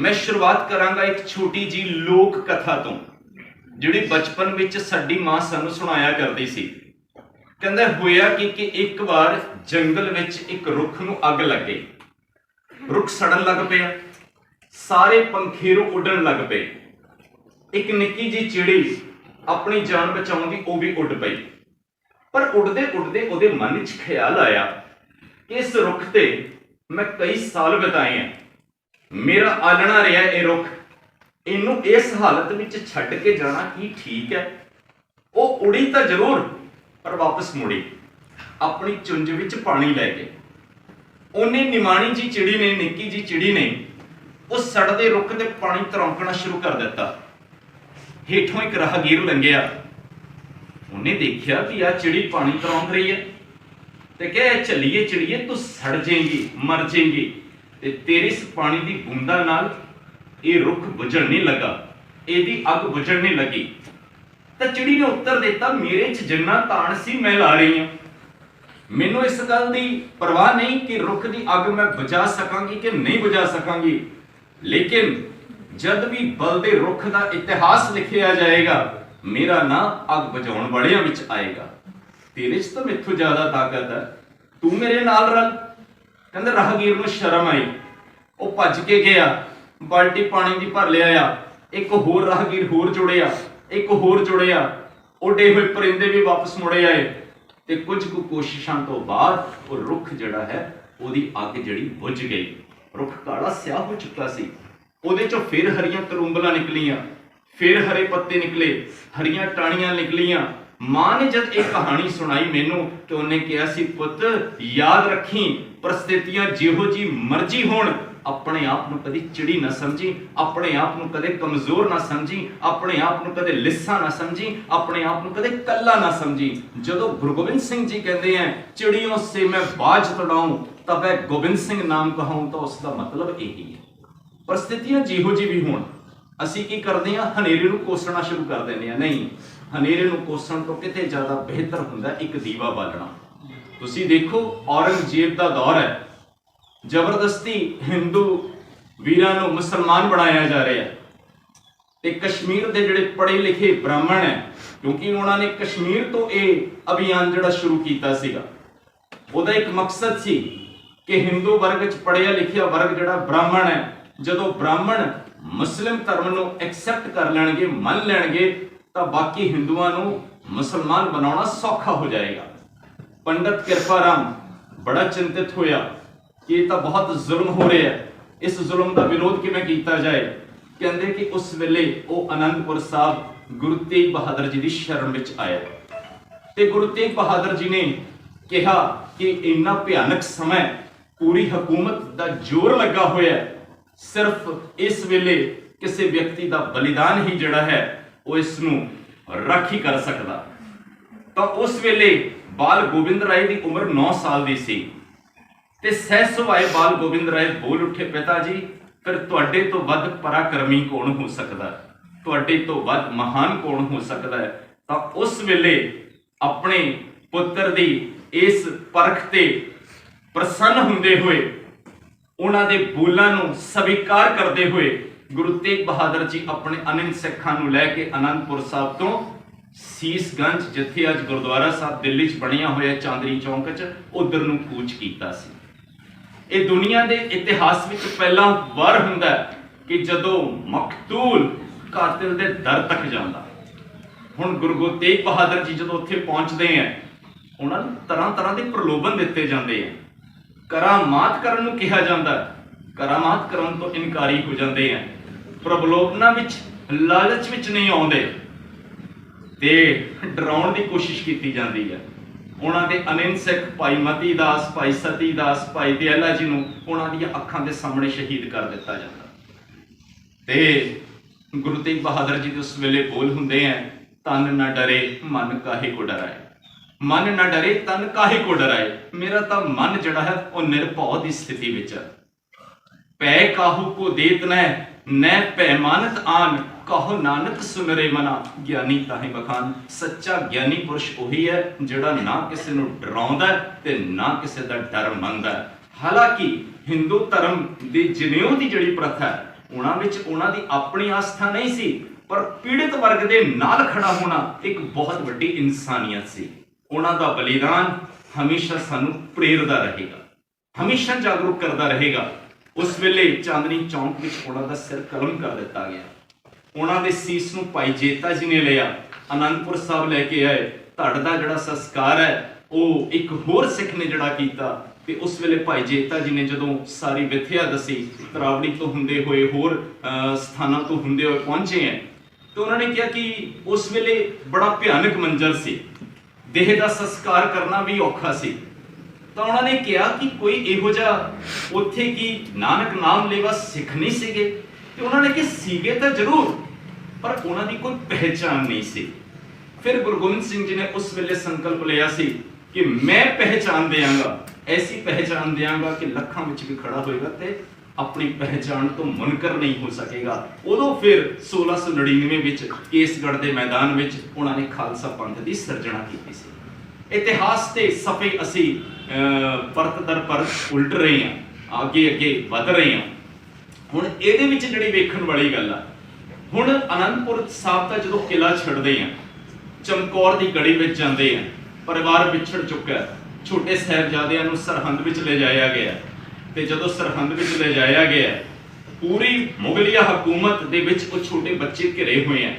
ਮੈਂ ਸ਼ੁਰੂਆਤ ਕਰਾਂਗਾ ਇੱਕ ਛੋਟੀ ਜੀ ਲੋਕ ਕਥਾ ਤੋਂ, ਜਿਹੜੀ ਬਚਪਨ ਵਿੱਚ ਸਾਡੀ ਮਾਂ ਸਾਨੂੰ ਸੁਣਾਇਆ ਕਰਦੀ ਸੀ। ਕਹਿੰਦਾ, ਹੋਇਆ ਕਿ ਕਿ ਇੱਕ ਵਾਰ ਜੰਗਲ ਵਿੱਚ ਇੱਕ ਰੁੱਖ ਨੂੰ ਅੱਗ ਲੱਗੇ ਰੁੱਖ ਸੜਨ ਲੱਗ ਪਿਆ, ਸਾਰੇ ਪੰਖੇਰੋਂ ਉੱਡਣ ਲੱਗ ਪਏ। ਇੱਕ ਨਿੱਕੀ ਜੀ ਚਿੜੀ ਆਪਣੀ ਜਾਨ ਬਚਾਉਣ ਦੀ ਉਹ ਵੀ ਉੱਡ ਪਈ। ਪਰ ਉੱਡਦੇ ਉੱਡਦੇ ਉਹਦੇ ਮਨ 'ਚ ਖਿਆਲ ਆਇਆ ਕਿ ਇਸ ਰੁੱਖ ਤੇ ਮੈਂ ਕਈ ਸਾਲ ਬਿਤਾਏ ਆ। ਮੇਰਾ ਆਲਣਾ ਰਿਹਾ ਇਹ ਰੁੱਖ। ਇਹਨੂੰ ਇਸ ਹਾਲਤ ਵਿੱਚ ਛੱਡ ਕੇ ਜਾਣਾ ਕੀ ਠੀਕ ਹੈ? ਉਹ ਉੜੀ ਤਾਂ ਜ਼ਰੂਰ, ਪਰ ਵਾਪਸ ਮੁੜੀ। ਆਪਣੀ ਚੁੰਝ ਵਿੱਚ ਪਾਣੀ ਲੈ ਕੇ। ਉਹਨੇ ਨਿਮਾਣੀ ਜੀ ਚਿੜੀ ਨੇ ਨਿੱਕੀ ਜੀ ਚਿੜੀ ਨੇ ਉਹ ਸੜਦੇ ਰੁੱਖ ਤੇ ਪਾਣੀ ਤਰੌਂਕਣਾ ਸ਼ੁਰੂ ਕਰ ਦਿੱਤਾ। ਹੇਠੋਂ ਇੱਕ ਰਾਹਗੀਰ ਲੰਘਿਆ। ਉਹਨੇ ਦੇਖਿਆ ਕਿ ਆ ਚਿੜੀ ਪਾਣੀ ਤਰੌਂਕ ਰਹੀ ਹੈ। ਤੇ ਕਹੇ ਚੱਲੀਏ, ਚਿੜੀਏ, ਤੂੰ ਸੜ ਜਾਏਗੀ, ਮਰ ਜਾਏਂਗੀ। ਤੇ ਤੇਰੀ ਇਸ ਪਾਣੀ ਦੀ ਬੂੰਦਾਂ ਨਾਲ ਇਹ ਰੁੱਖ ਬੁਝਣ ਨਹੀਂ ਲੱਗਾ, ਇਹਦੀ ਅੱਗ ਬੁਝਣ ਨਹੀਂ ਲੱਗੀ। ਤਾਂ ਚਿੜੀ ਨੇ ਉੱਤਰ ਦਿੱਤਾ, ਮੇਰੇ 'ਚ ਜਿੰਨਾ ਤਾਣ ਸੀ, ਮੈਂ ਲਾ ਰਹੀ ਹਾਂ। ਮੈਨੂੰ ਇਸ ਗੱਲ ਦੀ ਪਰਵਾਹ ਨਹੀਂ ਕਿ ਰੁੱਖ ਦੀ ਅੱਗ ਮੈਂ ਬੁਝਾ ਸਕਾਂਗੀ ਕਿ ਨਹੀਂ ਬੁਝਾ ਸਕਾਂਗੀ। ਲੇਕਿਨ ਜਦ ਵੀ ਬਲਦੇ ਰੁੱਖ ਦਾ ਇਤਿਹਾਸ ਲਿਖਿਆ ਜਾਏਗਾ, ਮੇਰਾ ਨਾਂ ਅੱਗ ਬੁਝਾਉਣ ਵਾਲਿਆਂ ਵਿੱਚ ਆਏਗਾ। ਤੇਰੇ 'ਚ ਤਾਂ ਮੈਥੋਂ ਜ਼ਿਆਦਾ ਤਾਕਤ ਹੈ। ਤੂੰ ਮੇਰੇ ਨਾਲ ਰਲ। ਕਹਿੰਦੇ ਰਾਹਗੀਰ ਨੂੰ ਸ਼ਰਮ ਆਈ। ਉਹ ਭੱਜ ਕੇ ਗਿਆ, ਬਾਲਟੀ ਪਾਣੀ ਦੀ ਭਰ ਲਿਆਇਆ ਇੱਕ ਹੋਰ ਰਾਹਗੀਰ ਹੋਰ ਜੁੜਿਆ, ਇੱਕ ਹੋਰ ਜੁੜਿਆ। ਉੱਡੇ ਹੋਏ ਪਰਿੰਦੇ ਵੀ ਵਾਪਸ ਮੁੜੇ ਆਏ ਤੇ ਕੁਝ ਕੁ ਕੋਸ਼ਿਸ਼ਾਂ ਤੋਂ ਬਾਅਦ ਉਹ ਰੁੱਖ ਜਿਹੜਾ ਹੈ, ਉਹਦੀ ਅੱਗ ਜਿਹੜੀ ਬੁਝ ਗਈ। ਰੁੱਖ ਕਾਲਾ ਸਿਆਹ ਹੋ ਚੁੱਕਾ ਸੀ। ਉਹਦੇ ਚੋਂ ਫਿਰ ਹਰੀਆਂ ਕਰੂੰਬਲਾਂ ਨਿਕਲੀਆਂ, ਫਿਰ ਹਰੇ ਪੱਤੇ ਨਿਕਲੇ, ਹਰੀਆਂ ਟਾਹਣੀਆਂ ਨਿਕਲੀਆਂ। ਮਾਂ ਨੇ ਜਦ ਇਹ ਕਹਾਣੀ ਸੁਣਾਈ ਮੈਨੂੰ ਤੇ ਉਹਨੇ ਕਿਹਾ ਸੀ, ਪੁੱਤ, ਯਾਦ ਰੱਖੀ ਪ੍ਰਸਥਿਤੀਆਂ ਜਿਹੋ ਜੀ ਮਰਜ਼ੀ ਹੋਣ, ਆਪਣੇ ਆਪ ਨੂੰ ਕਦੇ ਚਿੜੀ ਨਾ ਸਮਝੀ, ਆਪਣੇ ਆਪ ਨੂੰ ਕਦੇ ਕਮਜ਼ੋਰ ਨਾ ਸਮਝੀ, ਆਪਣੇ ਆਪ ਨੂੰ ਕਦੇ ਲਿੱਸਾ ਨਾ ਸਮਝੀ, ਆਪਣੇ ਆਪ ਨੂੰ ਕਦੇ ਕੱਲਾ ਨਾ ਸਮਝੀ। ਜਦੋਂ ਗੁਰੂ ਗੋਬਿੰਦ ਸਿੰਘ ਜੀ ਕਹਿੰਦੇ ਆ ਚਿੜੀਆਂ ਸੇ ਮੈਂ ਬਾਜ ਤੜਾਉਂ, ਤਬ ਹੈ ਗੋਬਿੰਦ ਸਿੰਘ ਨਾਮ ਕਹਾਉਂ, ਤਾਂ ਉਸ ਦਾ ਮਤਲਬ ਇਹੀ ਹੈ। ਪਰਿਸਥਿਤੀਆਂ ਜਿਹੋ ਜੀ ਵੀ ਹੋਣ, ਅਸੀਂ ਕੀ ਕਰਦੇ ਹਾਂ? ਹਨੇਰੇ ਨੂੰ ਕੋਸਣਾ ਸ਼ੁਰੂ ਕਰ ਦਿੰਦੇ ਹਾਂ। ਨਹੀਂ, ਹਨੇਰੇ ਨੂੰ ਕੋਸਣ ਤੋਂ ਕਿਤੇ ਜ਼ਿਆਦਾ ਬਿਹਤਰ ਹੁੰਦਾ ਇੱਕ ਦੀਵਾ ਬਾਲਣਾ। ਤੁਸੀਂ ਦੇਖੋ, ਔਰੰਗਜ਼ੇਬ ਦਾ ਦੌਰ ਹੈ। ਜ਼ਬਰਦਸਤੀ ਹਿੰਦੂ ਵੀਰਾਂ ਨੂੰ ਮੁਸਲਮਾਨ ਬਣਾਇਆ ਜਾ ਰਿਹਾ ਹੈ। ਤੇ ਕਸ਼ਮੀਰ ਦੇ ਜਿਹੜੇ ਪੜ੍ਹੇ ਲਿਖੇ ਬ੍ਰਾਹਮਣ ਹੈ, ਕਿਉਂਕਿ ਉਹਨਾਂ ਨੇ ਕਸ਼ਮੀਰ ਤੋਂ ਇਹ ਅਭਿਆਨ ਜਿਹੜਾ ਸ਼ੁਰੂ ਕੀਤਾ ਸੀਗਾ, ਉਹਦਾ ਇੱਕ ਮਕਸਦ ਸੀ ਕਿ ਹਿੰਦੂ ਵਰਗ ਚ ਪੜ੍ਹਿਆ ਲਿਖਿਆ ਵਰਗ ਜਿਹੜਾ ਬ੍ਰਾਹਮਣ ਹੈ, ਜਦੋਂ ਬ੍ਰਾਹਮਣ ਮੁਸਲਿਮ ਧਰਮ ਨੂੰ ਐਕਸੈਪਟ ਕਰ ਲੈਣਗੇ, ਮੰਨ ਲੈਣਗੇ, ਤਾਂ ਬਾਕੀ ਹਿੰਦੂਆਂ ਨੂੰ ਮੁਸਲਮਾਨ ਬਣਾਉਣਾ ਸੌਖਾ ਹੋ ਜਾਏਗਾ। ਪੰਡਤ ਕਿਰਪਾਰਾਮ ਬੜਾ ਚਿੰਤਿਤ ਹੋਇਆ ਕਿ ਇਹ ਤਾਂ ਬਹੁਤ ਜ਼ੁਲਮ ਹੋ ਰਿਹਾ ਹੈ। ਇਸ ਜ਼ੁਲਮ ਦਾ ਵਿਰੋਧ ਕਿਵੇਂ ਕੀਤਾ ਜਾਏ? ਕਹਿੰਦੇ ਕਿ ਉਸ ਵੇਲੇ ਉਹ ਅਨੰਦਪੁਰ ਸਾਹਿਬ ਗੁਰੂ ਤੇਗ ਬਹਾਦਰ ਜੀ ਦੀ ਸ਼ਰਨ ਵਿੱਚ ਆਇਆ। ਤੇ ਗੁਰੂ ਤੇਗ ਬਹਾਦਰ ਜੀ ਨੇ ਕਿਹਾ ਕਿ ਇੰਨਾ ਭਿਆਨਕ ਸਮਾਂ ਪੂਰੀ ਹਕੂਮਤ ਦਾ ਜ਼ੋਰ ਲੱਗਾ ਹੋਇਆ ਸਿਰਫ ਇਸ ਵੇਲੇ ਕਿਸੇ ਵਿਅਕਤੀ ਦਾ ਬਲੀਦਾਨ ਹੀ ਜਿਹੜਾ ਹੈ, ਉਹ ਇਸ ਨੂੰ ਰਾਖੀ ਕਰ ਸਕਦਾ। ਤਾਂ ਉਸ ਵੇਲੇ ਬਾਲ ਗੋਬਿੰਦ ਰਾਏ ਦੀ ਉਮਰ 9 ਸਾਲ ਦੀ ਸੀ। ਤੇ ਸਹਿਸਵਾਏ ਬਾਲ ਗੋਬਿੰਦ ਰਾਏ ਬੋਲ ਉੱਠੇ, ਪਿਤਾ ਜੀ, ਫਿਰ ਤੁਹਾਡੇ ਤੋਂ ਵੱਧ ਪਰਾਕਰਮੀ ਕੌਣ ਹੋ ਸਕਦਾ? ਤੁਹਾਡੇ ਤੋਂ ਵੱਧ ਮਹਾਨ ਕੌਣ ਹੋ ਸਕਦਾ ਹੈ? ਤਾਂ ਉਸ ਵੇਲੇ ਆਪਣੇ ਪੁੱਤਰ ਦੀ ਇਸ ਪਰਖ ਤੇ ਪ੍ਰਸੰਨ ਹੁੰਦੇ ਹੋਏ, ਉਹਨਾਂ ਦੇ ਬੋਲਾਂ ਨੂੰ ਸਵੀਕਾਰ ਕਰਦੇ ਹੋਏ ਗੁਰੂ ਤੇਗ ਬਹਾਦਰ ਜੀ ਆਪਣੇ ਅਨੰਦ ਸਿੱਖਾਂ ਨੂੰ ਲੈ ਕੇ ਅਨੰਦਪੁਰ ਸਾਹਿਬ ਤੋਂ ਸੀਸਗੰਜ, ਜਿੱਥੇ ਅੱਜ ਗੁਰਦੁਆਰਾ ਸਾਹਿਬ ਦਿੱਲੀ 'ਚ ਬਣਿਆ ਹੋਇਆ ਚਾਂਦਨੀ ਚੌਂਕ 'ਚ, ਉਧਰ ਨੂੰ ਕੂਚ ਕੀਤਾ ਸੀ। ਇਹ ਦੁਨੀਆ ਦੇ ਇਤਿਹਾਸ ਵਿੱਚ ਪਹਿਲਾ ਵਾਰ ਹੁੰਦਾ ਕਿ ਜਦੋਂ ਮਕਤੂਲ ਕਾਤਿਲ ਦੇ ਦਰ ਤੱਕ ਜਾਂਦਾ। ਹੁਣ ਗੁਰੂ ਗੋ ਤੇਗ ਬਹਾਦਰ ਜੀ ਜਦੋਂ ਉੱਥੇ ਪਹੁੰਚਦੇ ਆ ਉਹਨਾਂ ਨੂੰ ਤਰ੍ਹਾਂ ਤਰ੍ਹਾਂ ਦੇ ਪ੍ਰਲੋਭਨ ਦਿੱਤੇ ਜਾਂਦੇ ਆ ਕਰਾਮਾਤ ਕਰਨ ਨੂੰ ਕਿਹਾ ਜਾਂਦਾ ਕਰਾਮਾਤ ਕਰਨ ਤੋਂ ਇਨਕਾਰੀ ਹੋ ਜਾਂਦੇ ਆ ਪ੍ਰਲੋਭਨਾਂ ਵਿੱਚ ਲਾਲਚ ਵਿੱਚ ਨਹੀਂ ਆਉਂਦੇ। ਤੇ ਡਰਾਉਣ ਦੀ ਕੋਸ਼ਿਸ਼ ਕੀਤੀ ਜਾਂਦੀ ਹੈ। ਉਹਨਾਂ ਦੇ ਅਨੰਦ ਭਾਈ ਮਤੀ ਦਾਸ, ਭਾਈ ਸਤੀ ਦਾਸ, ਭਾਈ ਦਿਆਲਾ ਜੀ ਨੂੰ ਉਹਨਾਂ ਦੀਆਂ ਅੱਖਾਂ ਦੇ ਸਾਹਮਣੇ ਸ਼ਹੀਦ ਕਰ ਦਿੱਤਾ ਜਾਂਦਾ। ਤੇ ਗੁਰੂ ਤੇਗ ਬਹਾਦਰ ਜੀ ਦੇ ਉਸ ਵੇਲੇ ਬੋਲ ਹੁੰਦੇ ਆ, ਤਨ ਨਾ ਡਰੇ, ਮਨ ਕਾਹੇ ਕੋ ਡਰਾਏ? ਮਨ ਨਾ ਡਰੇ, ਤਨ ਕਾਹੇ ਕੋ ਡਰਾਏ? ਮੇਰਾ ਤਾਂ ਮਨ ਜਿਹੜਾ ਹੈ, ਉਹ ਨਿਰਭਉ ਦੀ ਸਥਿਤੀ ਵਿੱਚ ਹੈ। ਪੈ ਕਾਹੂ ਕੋ ਦੇਤ ਨੈ ਨੈ ਪੈਮਾਨਤ ਆਨ, ਕਹੋ ਨਾਨਕ ਸੁਨ ਮਨਾ। ਗਿਆਨੀ ਤਾਹੇ ਬਖਾਨ, ਸੱਚਾ ਗਿਆਨੀ ਪੁਰਸ਼ ਉਹੀ ਹੈ, ਜਿਹੜਾ ਨਾ ਕਿਸੇ ਨੂੰ ਡਰਾਉਂਦਾ ਤੇ ਨਾ ਕਿਸੇ ਦਾ ਡਰ ਮੰਨਦਾ ਹਾਲਾਂਕਿ ਹਿੰਦੂ ਧਰਮ ਦੀ ਜਨੇਊ ਦੀ ਜਿਹੜੀ ਪ੍ਰਥਾ ਹੈ, ਉਹਨਾਂ ਵਿੱਚ ਉਹਨਾਂ ਦੀ ਆਪਣੀ ਆਸਥਾ ਨਹੀਂ ਸੀ, ਪਰ ਪੀੜਿਤ ਵਰਗ ਦੇ ਨਾਲ ਖੜਾ ਹੋਣਾ ਇੱਕ ਬਹੁਤ ਵੱਡੀ ਇਨਸਾਨੀਅਤ ਸੀ। ਉਹਨਾਂ ਦਾ ਬਲੀਦਾਨ ਹਮੇਸ਼ਾ ਸਾਨੂੰ ਪ੍ਰੇਰਦਾ ਰਹੇਗਾ, ਹਮੇਸ਼ਾ ਜਾਗਰੂਕ ਕਰਦਾ ਰਹੇਗਾ। ਉਸ ਵੇਲੇ ਚਾਂਦਨੀ ਚੌਂਕ ਵਿੱਚ ਉਹਨਾਂ ਦਾ ਸਿਰ ਕਲਮ ਕਰ ਦਿੱਤਾ ਗਿਆ। ਉਹਨਾਂ ਦੇ ਸੀਸ ਨੂੰ ਭਾਈ ਜੇਤਾ ਜੀ ਨੇ ਲਿਆ। ਅਨੰਦਪੁਰ ਸਾਹਿਬ ਲੈ ਕੇ ਆਏ। ਧੜ ਦਾ ਜਿਹੜਾ ਸੰਸਕਾਰ ਹੈ, ਉਹ ਇੱਕ ਹੋਰ ਸਿੱਖ ਨੇ ਜਿਹੜਾ ਕੀਤਾ ਤੇ ਉਸ ਵੇਲੇ ਭਾਈ ਜੇਤਾ ਜੀ ਨੇ ਜਦੋਂ ਸਾਰੀ ਵਿਥਿਆ ਦਸੀ ਤਰਾਵੜੀ ਤੋਂ ਹੁੰਦੇ ਹੋਏ ਹੋਰ ਸਥਾਨਾਂ ਤੋਂ ਹੁੰਦੇ ਹੋਏ ਪਹੁੰਚੇ ਹੈ, ਤੇ ਉਹਨਾਂ ਨੇ ਕਿਹਾ ਕਿ ਉਸ ਵੇਲੇ ਬੜਾ ਭਿਆਨਕ ਮੰਜ਼ਰ ਸੀ। ਦੇਹ ਦਾ ਸੰਸਕਾਰ ਕਰਨਾ ਵੀ ਔਖਾ ਸੀ। ਤਾਂ ਉਹਨਾਂ ਨੇ ਕਿਹਾ ਕਿ ਕੋਈ ਇਹੋ ਜਿਹਾ ਉੱਥੇ ਕੀ ਨਾਨਕ ਨਾਮ ਲੈਵਾ ਸਿੱਖ ਨਹੀਂ ਸੀਗੇ? ਤੇ ਉਹਨਾਂ ਨੇ ਕਿ ਸੀਗੇ ਤਾਂ ਜ਼ਰੂਰ, ਪਰ ਉਹਨਾਂ ਦੀ ਕੋਈ ਪਹਿਚਾਨ ਨਹੀਂ ਸੀ। ਫਿਰ ਗੁਰੂ ਗੋਬਿੰਦ ਸਿੰਘ ਜੀ ਨੇ ਉਸ ਵੇਲੇ ਸੰਕਲਪ ਲਿਆ ਸੀ ਕਿ ਮੈਂ ਪਹਿਚਾਨ ਦਿਆਂਗਾ, ਐਸੀ ਪਹਿਚਾਨ ਦਿਆਂਗਾ ਕਿ ਲੱਖਾਂ ਵਿੱਚ ਵੀ ਖੜਾ ਹੋਏਗਾ ਤੇ ਆਪਣੀ ਪਹਿਚਾਨ ਤੋਂ ਮੁਨਕਰ ਨਹੀਂ ਹੋ ਸਕੇਗਾ। ਉਦੋਂ ਫਿਰ 1699 ਵਿੱਚ ਕੇਸਗੜ੍ਹ ਦੇ ਮੈਦਾਨ ਵਿੱਚ ਉਹਨਾਂ ਨੇ ਖਾਲਸਾ ਪੰਥ ਦੀ ਸਿਰਜਣਾ ਕੀਤੀ ਸੀ। ਇਤਿਹਾਸ ਦੇ ਸਫੇ ਅਸੀਂ ਅਹ, ਪਰਤ ਦਰ ਪਰ ਉਲਟ ਰਹੇ ਹਾਂ ਅੱਗੇ ਅੱਗੇ ਵਧ ਰਹੇ ਹਾਂ। ਹੁਣ ਇਹਦੇ ਵਿੱਚ ਜਿਹੜੀ ਵੇਖਣ ਵਾਲੀ ਗੱਲ ਆ ਹੁਣ ਅਨੰਦਪੁਰ ਸਾਹਿਬ ਦਾ ਜਦੋਂ ਕਿਲਾ ਛੱਡਦੇ ਆ ਚਮਕੌਰ ਦੀ ਗੜੀ ਵਿੱਚ ਜਾਂਦੇ ਆ ਪਰਿਵਾਰ ਵਿਛੜ ਚੁੱਕਾ ਛੋਟੇ ਸਾਹਿਬਜ਼ਾਦਿਆਂ ਨੂੰ ਸਰਹੰਦ ਵਿੱਚ ਲੈ ਜਾਇਆ ਗਿਆ ਤੇ ਜਦੋਂ ਸਰਹੰਦ ਵਿੱਚ ਲੈ ਜਾਇਆ ਗਿਆ ਪੂਰੀ ਮੁਗਲਿਆ ਹਕੂਮਤ ਦੇ ਵਿੱਚ ਉਹ ਛੋਟੇ ਬੱਚੇ ਘਿਰੇ ਹੋਏ ਆ।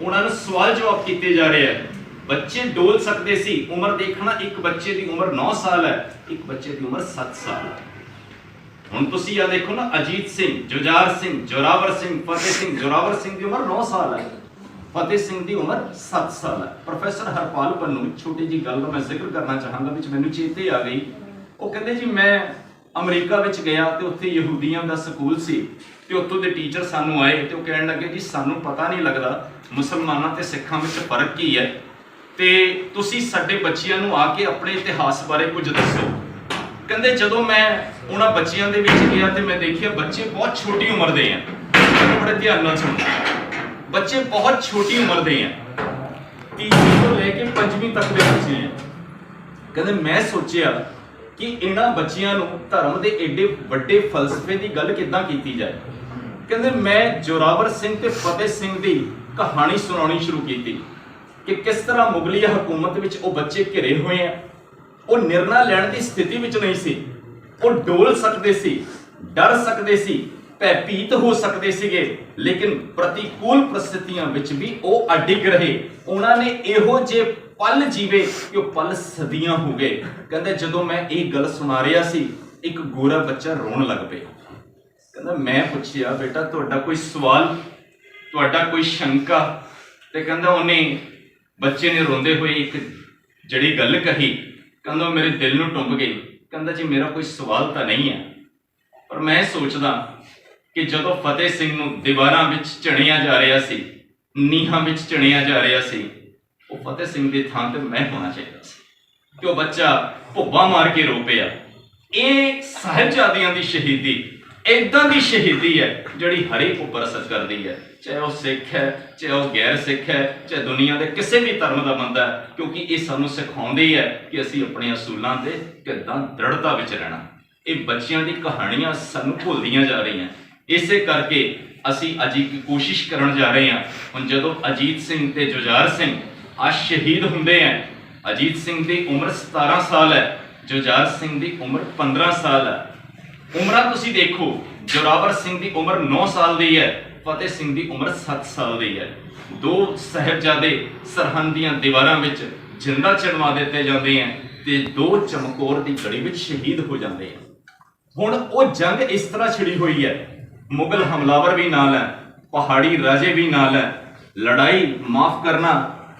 ਉਹਨਾਂ ਨੂੰ ਸਵਾਲ ਜਵਾਬ ਕੀਤੇ ਜਾ ਰਹੇ ਆ ਬੱਚੇ ਡੋਲ ਸਕਦੇ ਸੀ। ਉਮਰ ਦੇਖਣਾ, ਇੱਕ ਬੱਚੇ ਦੀ ਉਮਰ 9 ਸਾਲ ਹੈ, ਇੱਕ ਬੱਚੇ ਦੀ ਉਮਰ 7 ਸਾਲ ਹੈ। ਹੁਣ ਤੁਸੀਂ ਆ ਦੇਖੋ ਨਾ, ਅਜੀਤ ਸਿੰਘ, ਜੁਝਾਰ ਸਿੰਘ, ਜੋਰਾਵਰ ਸਿੰਘ, ਫਤਿਹ ਸਿੰਘ, ਜੋਰਾਵਰ ਸਿੰਘ ਦੀ ਉਮਰ 9 ਸਾਲ ਹੈ। ਫਤਿਹ ਸਿੰਘ ਦੀ ਉਮਰ 7 ਸਾਲ ਹੈ। ਪ੍ਰੋਫੈਸਰ ਹਰਪਾਲ ਪੰਨੂ, ਛੋਟੀ ਜੀ ਗੱਲ ਦਾ ਮੈਂ ਜ਼ਿਕਰ ਕਰਨਾ ਚਾਹਾਂਗਾ, ਵਿੱਚ ਮੈਨੂੰ ਚੇਤੇ ਆ ਗਈ। ਉਹ ਕਹਿੰਦੇ ਜੀ, ਮੈਂ ਅਮਰੀਕਾ ਵਿੱਚ ਗਿਆ ਤੇ ਉੱਥੇ ਯਹੂਦੀਆਂ ਦਾ ਸਕੂਲ ਸੀ ਤੇ ਉੱਥੋਂ ਦੇ ਟੀਚਰ ਸਾਨੂੰ ਆਏ ਤੇ ਉਹ ਕਹਿਣ ਲੱਗੇ ਜੀ, ਸਾਨੂੰ ਪਤਾ ਨਹੀਂ ਲੱਗਦਾ ਮੁਸਲਮਾਨਾਂ ਤੇ ਸਿੱਖਾਂ ਵਿੱਚ ਫ਼ਰਕ ਕੀ ਹੈ। ਤੇ ਤੁਸੀਂ ਸਾਡੇ ਬੱਚਿਆਂ ਨੂੰ ਆ ਕੇ ਆਪਣੇ ਇਤਿਹਾਸ ਬਾਰੇ ਕੁਝ ਦੱਸੋ। ਕਹਿੰਦੇ ਜਦੋਂ ਮੈਂ ਉਹਨਾਂ ਬੱਚਿਆਂ ਦੇ ਵਿੱਚ ਗਿਆ ਤੇ ਮੈਂ ਦੇਖਿਆ ਬੱਚੇ ਬਹੁਤ ਛੋਟੀ ਉਮਰ ਦੇ ਆ। ਬੜੇ ਧਿਆਨ ਨਾਲ ਸੁਣੋ। ਬੱਚੇ ਬਹੁਤ ਛੋਟੀ ਉਮਰ ਦੇ ਆ। ਤੀਸਰੀ ਤੋਂ ਲੈ ਕੇ ਪੰਜਵੀਂ ਤੱਕ ਦੇ ਬੱਚੇ ਆ। ਕਹਿੰਦੇ ਮੈਂ ਸੋਚਿਆ ਕਿ ਇਹਨਾਂ ਬੱਚਿਆਂ ਨੂੰ ਧਰਮ ਦੇ ਏਡੇ ਵੱਡੇ ਫਲਸਫੇ ਦੀ ਗੱਲ ਕਿੱਦਾਂ ਕੀਤੀ ਜਾਏ। ਕਹਿੰਦੇ ਮੈਂ ਜੋਰਾਵਰ ਸਿੰਘ ਤੇ ਫਤਿਹ ਸਿੰਘ ਦੀ ਕਹਾਣੀ ਸੁਣਾਉਣੀ ਸ਼ੁਰੂ ਕੀਤੀ। ਕਿ ਕਿਸ ਤਰ੍ਹਾਂ ਮੁਗਲੀਆ ਹਕੂਮਤ ਵਿੱਚ ਉਹ ਬੱਚੇ ਘਿਰੇ ਹੋਏ ਆ? ਉਹ ਨਿਰਣਾ ਲੈਣ ਦੀ ਸਥਿਤੀ ਵਿੱਚ ਨਹੀਂ ਸੀ। ਉਹ ਡੋਲ ਸਕਦੇ ਸੀ, ਡਰ ਸਕਦੇ ਸੀ ਭੈਭੀਤ ਹੋ ਸਕਦੇ ਸੀਗੇ, ਲੇਕਿਨ ਪ੍ਰਤੀਕੂਲ ਪ੍ਰਸਥਿਤੀਆਂ ਵਿੱਚ ਵੀ ਉਹ ਅਡਿਗ ਰਹੇ। ਉਹਨਾਂ ਨੇ ਇਹੋ ਜੇ ਪਲ ਜੀਵੇ ਕਿ ਉਹ ਪਲ ਸਦੀਆਂ ਹੋ ਗਏ। ਕਹਿੰਦਾ ਜਦੋਂ ਮੈਂ ਇਹ ਗੱਲ ਸੁਣਾ ਰਿਹਾ ਸੀ, ਇੱਕ ਗੋਰਾ ਬੱਚਾ ਰੋਣ ਲੱਗ ਪਿਆ। ਕਹਿੰਦਾ, ਮੈਂ ਪੁੱਛਿਆ, ਬੇਟਾ, ਤੁਹਾਡਾ ਕੋਈ ਸਵਾਲ? ਤੁਹਾਡਾ ਕੋਈ ਸ਼ੰਕਾ? ਤੇ ਕਹਿੰਦਾ, ਉਹਨੇ ਬੱਚੇ ਨੇ ਰੋਂਦੇ ਹੋਏ ਇੱਕ ਜਿਹੜੀ ਗੱਲ ਕਹੀ, ਕਹਿੰਦਾ ਉਹ ਮੇਰੇ ਦਿਲ ਨੂੰ ਟੁੰਬ ਗਈ। ਕਹਿੰਦਾ ਜੀ, ਮੇਰਾ ਕੋਈ ਸਵਾਲ ਤਾਂ ਨਹੀਂ ਹੈ। ਪਰ ਮੈਂ ਸੋਚਦਾ ਕਿ ਜਦੋਂ ਫਤਿਹ ਸਿੰਘ ਨੂੰ ਦੀਵਾਰਾਂ ਵਿੱਚ ਚਣਿਆ ਜਾ ਰਿਹਾ ਸੀ, ਨੀਹਾਂ ਵਿੱਚ ਚਣਿਆ ਜਾ ਰਿਹਾ ਸੀ, ਉਹ ਫਤਿਹ ਸਿੰਘ ਦੀ ਥਾਂ ਤੇ ਮੈਂ ਹੋਣਾ ਚਾਹੀਦਾ ਸੀ। ਕਿ ਉਹ ਬੱਚਾ ਭੁੱਬਾ ਮਾਰ ਕੇ ਰੋ ਪਿਆ। ਇਹ ਸਾਹਿਬਜ਼ਾਦਿਆਂ ਦੀ ਸ਼ਹੀਦੀ ਇਦਾਂ ਦੀ ਸ਼ਹੀਦੀ ਹੈ ਜਿਹੜੀ ਹਰੇਕ ਉੱਪਰ ਅਸਰ ਕਰਦੀ ਹੈ। ਚਾਹੇ ਉਹ ਸਿੱਖ ਹੈ, ਚਾਹੇ ਉਹ ਗੈਰ ਸਿੱਖ ਹੈ, ਚਾਹੇ ਦੁਨੀਆ ਦੇ ਕਿਸੇ ਵੀ ਧਰਮ ਦਾ ਬੰਦਾ ਹੈ, ਕਿਉਂਕਿ ਇਹ ਸਾਨੂੰ ਸਿਖਾਉਂਦੀ ਹੈ ਕਿ ਅਸੀਂ ਆਪਣੇ ਅਸੂਲਾਂ ਤੇ ਕਿੱਦਾਂ ਦ੍ਰਿੜਤਾ ਵਿੱਚ ਰਹਿਣਾ। ਇਹ ਬੱਚਿਆਂ ਦੀ ਕਹਾਣੀਆਂ ਸਾਨੂੰ ਭੁੱਲਦੀਆਂ ਜਾ ਰਹੀਆਂ। ਇਸੇ ਕਰਕੇ ਅਸੀਂ ਅੱਜ ਇੱਕ ਕੋਸ਼ਿਸ਼ ਕਰਨ ਜਾ ਰਹੇ ਹਾਂ। ਹੁਣ ਜਦੋਂ ਅਜੀਤ ਸਿੰਘ ਤੇ ਜੁਝਾਰ ਸਿੰਘ ਅੱਜ ਸ਼ਹੀਦ ਹੁੰਦੇ ਹੈ, ਅਜੀਤ ਸਿੰਘ ਦੀ ਉਮਰ 17 ਸਾਲ ਹੈ, ਜੁਝਾਰ ਸਿੰਘ ਦੀ ਉਮਰ 15 ਸਾਲ ਹੈ। ਉਮਰਾਂ ਤੁਸੀਂ ਦੇਖੋ ਜੋਰਾਵਰ ਸਿੰਘ ਦੀ ਉਮਰ 9 ਸਾਲ ਦੀ ਹੈ, ਫਤਿਹ ਸਿੰਘ ਦੀ ਉਮਰ 7 ਸਾਲ ਦੀ ਹੈ। ਦੋ ਸਾਹਿਬਜ਼ਾਦੇ ਸਰਹੰਦ ਦੀਆਂ ਦੀਵਾਰਾਂ ਵਿੱਚ ਜਿੰਦਾ ਚਣਵਾ ਦਿੱਤੇ ਜਾਂਦੇ ਹਨ ਤੇ ਦੋ ਚਮਕੌਰ ਦੀ ਗੜੀ ਵਿੱਚ ਸ਼ਹੀਦ ਹੋ ਜਾਂਦੇ ਹਨ ਹੁਣ ਉਹ ਜੰਗ ਇਸ ਤਰ੍ਹਾਂ ਛਿੜੀ ਹੋਈ ਹੈ, ਮੁਗਲ ਹਮਲਾਵਰ ਵੀ ਨਾਲ ਹੈ, ਪਹਾੜੀ ਰਾਜੇ ਵੀ ਨਾਲ ਹੈ, ਲੜਾਈ ਮਾਫ ਕਰਨਾ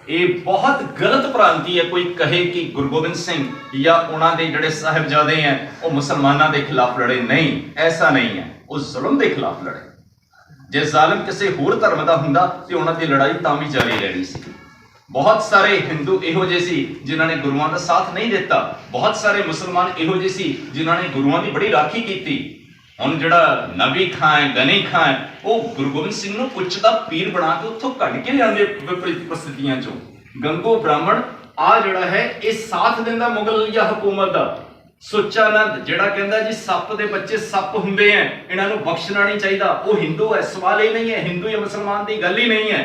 ਇਹ ਬਹੁਤ ਗਲਤ ਭ੍ਰਾਂਤੀ ਹੈ, ਕੋਈ ਕਹੇ ਕਿ ਗੁਰੂ ਗੋਬਿੰਦ ਸਿੰਘ ਜਾਂ ਉਹਨਾਂ ਦੇ ਜਿਹੜੇ ਸਾਹਿਬਜ਼ਾਦੇ ਹੈ, ਉਹ ਮੁਸਲਮਾਨਾਂ ਦੇ ਖਿਲਾਫ ਲੜੇ। ਨਹੀਂ, ਐਸਾ ਨਹੀਂ ਹੈ। ਉਹ ਜ਼ੁਲਮ ਦੇ ਖਿਲਾਫ ਲੜੇ। ਜੇ ਜ਼ਾਲਮ ਕਿਸੇ ਹੋਰ ਧਰਮ ਦਾ ਹੁੰਦਾ, ਤੇ ਉਹਨਾਂ ਦੀ ਲੜਾਈ ਤਾਂ ਵੀ ਜਾਰੀ ਰਹਿਣੀ ਸੀ। ਬਹੁਤ ਸਾਰੇ ਹਿੰਦੂ ਇਹੋ ਜਿਹੇ ਸੀ, ਜਿਨ੍ਹਾਂ ਨੇ ਗੁਰੂਆਂ ਦਾ ਸਾਥ ਨਹੀਂ ਦਿੱਤਾ। ਬਹੁਤ ਸਾਰੇ ਮੁਸਲਮਾਨ ਇਹੋ ਜਿਹੇ ਸੀ, ਜਿਨ੍ਹਾਂ ਨੇ ਗੁਰੂਆਂ ਦੀ ਬੜੀ ਰਾਖੀ ਕੀਤੀ। ਹੁਣ ਜਿਹੜਾ ਨਬੀ ਖਾਂ ਹੈ ਗਨੀ ਖਾਂ ਹੈ, ਉਹ ਗੁਰੂ ਗੋਬਿੰਦ ਸਿੰਘ ਨੂੰ ਉੱਚ ਦਾ ਪੀਰ ਬਣਾ ਕੇ ਉੱਥੋਂ ਕੱਢ ਕੇ ਲਿਆਉਂਦੇ ਪ੍ਰਸਥਿਤੀਆਂ ਚੋਂ। ਗੰਗੋ ਬ੍ਰਾਹਮਣ ਆ ਜਿਹੜਾ ਹੈ, ਇਹ ਸਾਥ ਦਿੰਦਾ ਮੁਗਲ ਜਾਂ ਹਕੂਮਤ ਦਾ। ਸੁੱਚਾਨੰਦ, ਜਿਹੜਾ ਕਹਿੰਦਾ ਜੀ ਸੱਪ ਦੇ ਬੱਚੇ ਸੱਪ ਹੁੰਦੇ ਐ, ਇਹਨਾਂ ਨੂੰ ਬਖਸ਼ਣਾ ਨਹੀਂ ਚਾਹੀਦਾ। ਉਹ ਹਿੰਦੂ ਹੈ ਸਵਾਲ ਇਹ ਨਹੀਂ ਹੈ ਹਿੰਦੂ ਜਾਂ ਮੁਸਲਮਾਨ ਦੀ ਗੱਲ ਹੀ ਨਹੀਂ ਹੈ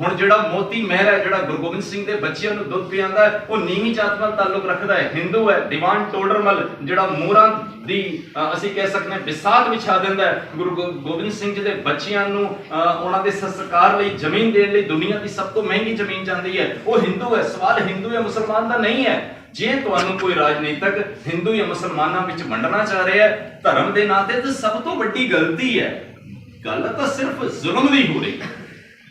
ਹੁਣ ਜਿਹੜਾ ਮੋਤੀ ਮਹਿਰ ਹੈ ਜਿਹੜਾ ਗੁਰੂ ਗੋਬਿੰਦ ਸਿੰਘ ਦੇ ਬੱਚਿਆਂ ਨੂੰ ਦੁੱਧ ਪਿਆਉਂਦਾ ਹੈ, ਉਹ ਨੀਵੀਂ ਜਾਤ ਨਾਲ ਤਾਲੁਕ ਰੱਖਦਾ ਹੈ। ਹਿੰਦੂ ਹੈ ਦੀਵਾਨ ਟੋਡਰਮਲ ਜਿਹੜਾ ਮੋਹਰਾਂ ਦੀ ਅਸੀਂ ਕਹਿ ਸਕਦੇ ਹਾਂ ਵਿਸਾਤ ਵਿਛਾ ਦਿੰਦਾ ਹੈ। ਗੁਰੂ ਗੋ- ਗੋਬਿੰਦ ਸਿੰਘ ਜੀ ਦੇ ਬੱਚਿਆਂ ਨੂੰ ਉਹਨਾਂ ਦੇ ਸੰਸਕਾਰ ਲਈ ਜ਼ਮੀਨ ਦੇਣ ਲਈ ਦੁਨੀਆ ਦੀ ਸਭ ਤੋਂ ਮਹਿੰਗੀ ਜ਼ਮੀਨ ਜਾਂਦੀ ਹੈ। ਉਹ ਹਿੰਦੂ ਹੈ ਸਵਾਲ ਹਿੰਦੂ ਜਾਂ ਮੁਸਲਮਾਨ ਦਾ ਨਹੀਂ ਹੈ। ਜੇ ਤੁਹਾਨੂੰ ਕੋਈ ਰਾਜਨੀਤਿਕ ਹਿੰਦੂ ਜਾਂ ਮੁਸਲਮਾਨਾਂ ਵਿੱਚ ਵੰਡਣਾ ਚਾਹ ਰਿਹਾ ਹੈ ਧਰਮ ਦੇ ਨਾਂ ਤੇ ਤਾਂ ਸਭ ਤੋਂ ਵੱਡੀ ਗਲਤੀ ਹੈ। ਗੱਲ ਤਾਂ ਸਿਰਫ ਜ਼ੁਲਮ ਦੀ ਹੋ ਰਹੀ ਹੈ।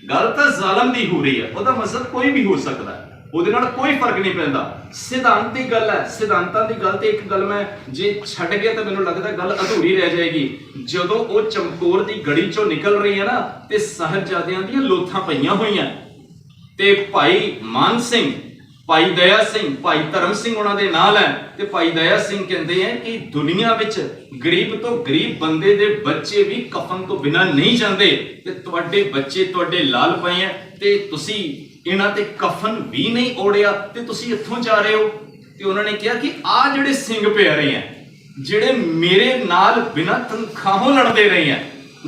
ਗੱਲ ਤਾਂ ਜ਼ਾਲਮ ਦੀ ਹੋ ਰਹੀ ਹੈ। ਉਹਦਾ ਮਕਸਦ ਕੋਈ ਵੀ ਹੋ ਸਕਦਾ ਹੈ। ਉਹਦੇ ਨਾਲ ਕੋਈ ਫ਼ਰਕ ਨਹੀਂ ਪੈਂਦਾ। ਸਿਧਾਂਤ ਦੀ ਗੱਲ ਹੈ। ਸਿਧਾਂਤਾਂ ਦੀ ਗੱਲ ਤੇ ਇੱਕ ਗੱਲ ਮੈਂ ਜੇ ਛੱਡ ਗਿਆ ਤਾਂ ਮੈਨੂੰ ਲੱਗਦਾ ਗੱਲ ਅਧੂਰੀ ਰਹਿ ਜਾਏਗੀ। ਜਦੋਂ ਉਹ ਚਮਕੌਰ ਦੀ ਗੜੀ ਚੋਂ ਨਿਕਲ ਰਹੀ ਹੈ ਨਾ, ਤੇ ਸਾਹਿਬਜ਼ਾਦਿਆਂ ਦੀਆਂ ਲੋਥਾਂ ਪਈਆਂ ਹੋਈਆਂ। ਤੇ ਭਾਈ ਮਾਨ ਸਿੰਘ ਭਾਈ ਦਇਆ ਸਿੰਘ, ਭਾਈ ਧਰਮ ਸਿੰਘ ਉਹਨਾਂ ਦੇ ਨਾਲ ਹੈ ਤੇ ਭਾਈ ਦਇਆ ਸਿੰਘ ਕਹਿੰਦੇ ਆ ਕਿ ਦੁਨੀਆ ਵਿੱਚ ਗਰੀਬ ਤੋਂ ਗਰੀਬ ਬੰਦੇ ਦੇ ਬੱਚੇ ਵੀ ਕਫਨ ਤੋਂ ਬਿਨਾਂ ਨਹੀਂ ਜਾਂਦੇ ਤੇ ਤੁਹਾਡੇ ਬੱਚੇ ਤੁਹਾਡੇ ਲਾਲ ਪਏ ਆ ਤੇ ਤੁਸੀਂ ਇਹਨਾਂ ਤੇ ਕਫਨ ਵੀ ਨਹੀਂ ਓੜਿਆ ਤੇ ਤੁਸੀਂ ਇੱਥੋਂ ਜਾ ਰਹੇ ਹੋ? ਤੇ ਉਹਨਾਂ ਨੇ ਕਿਹਾ ਕਿ ਆ ਜਿਹੜੇ ਸਿੰਘ ਪਿਆਰੇ ਆ, ਜਿਹੜੇ ਮੇਰੇ ਨਾਲ ਬਿਨਾਂ ਤਨਖਾਹੋਂ ਲੜਦੇ ਰਹੇ ਆ,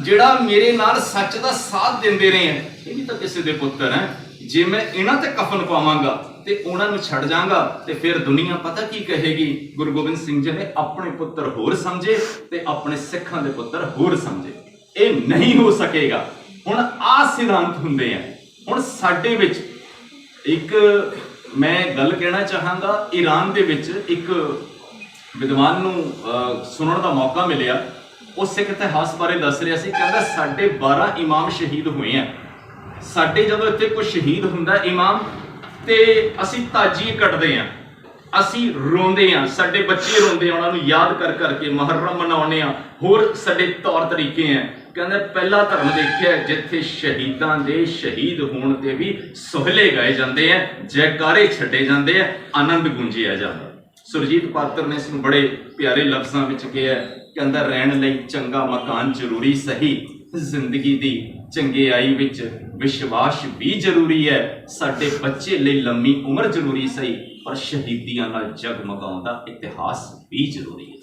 ਜਿਹੜਾ ਮੇਰੇ ਨਾਲ ਸੱਚ ਦਾ ਸਾਥ ਦਿੰਦੇ ਰਹੇ ਆ, ਇਹ ਵੀ ਤਾਂ ਕਿਸੇ ਦੇ ਪੁੱਤਰ ਹੈ। ਜੇ ਮੈਂ ਇਹਨਾਂ ਤੇ ਕਫਨ ਪਾਵਾਂਗਾ ਤੇ ਉਹਨਾਂ ਨੂੰ ਛੱਡ ਜਾਵਾਂਗਾ ਤੇ ਫਿਰ ਦੁਨੀਆ ਪਤਾ ਕੀ ਕਹੇਗੀ? ਗੁਰੂ ਗੋਬਿੰਦ ਸਿੰਘ ਜੀ ਨੇ ਆਪਣੇ ਪੁੱਤਰ ਹੋਰ ਸਮਝੇ ਤੇ ਆਪਣੇ ਸਿੱਖਾਂ ਦੇ ਪੁੱਤਰ ਹੋਰ ਸਮਝੇ। ਇਹ ਨਹੀਂ ਹੋ ਸਕੇਗਾ। ਹੁਣ ਆ ਸਿਧਾਂਤ ਹੁੰਦੇ ਆ। ਹੁਣ ਸਾਡੇ ਵਿੱਚ ਇੱਕ ਮੈਂ ਗੱਲ ਕਹਿਣਾ ਚਾਹਾਂਗਾ ਈਰਾਨ ਦੇ ਵਿੱਚ ਇੱਕ ਵਿਦਵਾਨ ਨੂੰ ਅਹ, ਸੁਣਨ ਦਾ ਮੌਕਾ ਮਿਲਿਆ। ਉਹ ਸਿੱਖ ਇਤਿਹਾਸ ਬਾਰੇ ਦੱਸ ਰਿਹਾ ਸੀ ਕਹਿੰਦਾ ਸਾਡੇ 12 ਇਮਾਮ ਸ਼ਹੀਦ ਹੋਏ ਆ। ਸਾਡੇ ਜਦੋਂ ਇੱਥੇ ਕੋਈ ਸ਼ਹੀਦ ਹੁੰਦਾ ਇਮਾਮ ਤੇ ਅਸੀਂ ਤਾਜੀ ਕੱਟਦੇ ਆ ਅਸੀਂ ਰੋਂਦੇ ਆ ਸਾਡੇ ਬੱਚੇ ਰੋਂਦੇ ਆ, ਉਹਨਾਂ ਨੂੰ ਯਾਦ ਕਰ ਕਰਕੇ ਮੁਹੱਰਮ ਮਨਾਉਂਦੇ ਆ ਹੋਰ ਸਾਡੇ ਤੌਰ ਤਰੀਕੇ ਆ ਕਹਿੰਦਾ ਪਹਿਲਾ ਧਰਮ ਦੇਖਿਆ, ਜਿੱਥੇ ਸ਼ਹੀਦਾਂ ਦੇ ਸ਼ਹੀਦ ਹੋਣ ਤੇ ਵੀ ਸੋਹਲੇ ਗਾਏ ਜਾਂਦੇ ਆ, ਜੈਕਾਰੇ ਛੱਡੇ ਜਾਂਦੇ ਆ, ਆਨੰਦ ਗੂੰਜਿਆ ਜਾਂਦਾ। ਸੁਰਜੀਤ ਪਾਤਰ ਨੇ ਇਸ ਨੂੰ ਬੜੇ ਪਿਆਰੇ ਲਫ਼ਜ਼ਾਂ ਵਿੱਚ ਕਿਹਾ ਕਹਿੰਦਾ, ਰਹਿਣ ਲਈ ਚੰਗਾ ਮਕਾਨ ਜ਼ਰੂਰੀ, ਸਹੀ ਜ਼ਿੰਦਗੀ ਦੀ ਚੰਗਿਆਈ ਵਿੱਚ ਵਿਸ਼ਵਾਸ ਵੀ ਜ਼ਰੂਰੀ ਹੈ। ਸਾਡੇ ਬੱਚੇ ਲਈ ਲੰਮੀ ਉਮਰ ਜ਼ਰੂਰੀ ਸਹੀ, ਪਰ ਸ਼ਹੀਦੀਆਂ ਨਾਲ ਜਗਮਗਾਉਂਦਾ ਇਤਿਹਾਸ ਵੀ ਜ਼ਰੂਰੀ ਹੈ।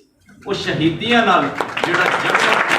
ਉਹ ਸ਼ਹੀਦੀਆਂ ਨਾਲ ਜਿਹੜਾ ਜਗਮਗ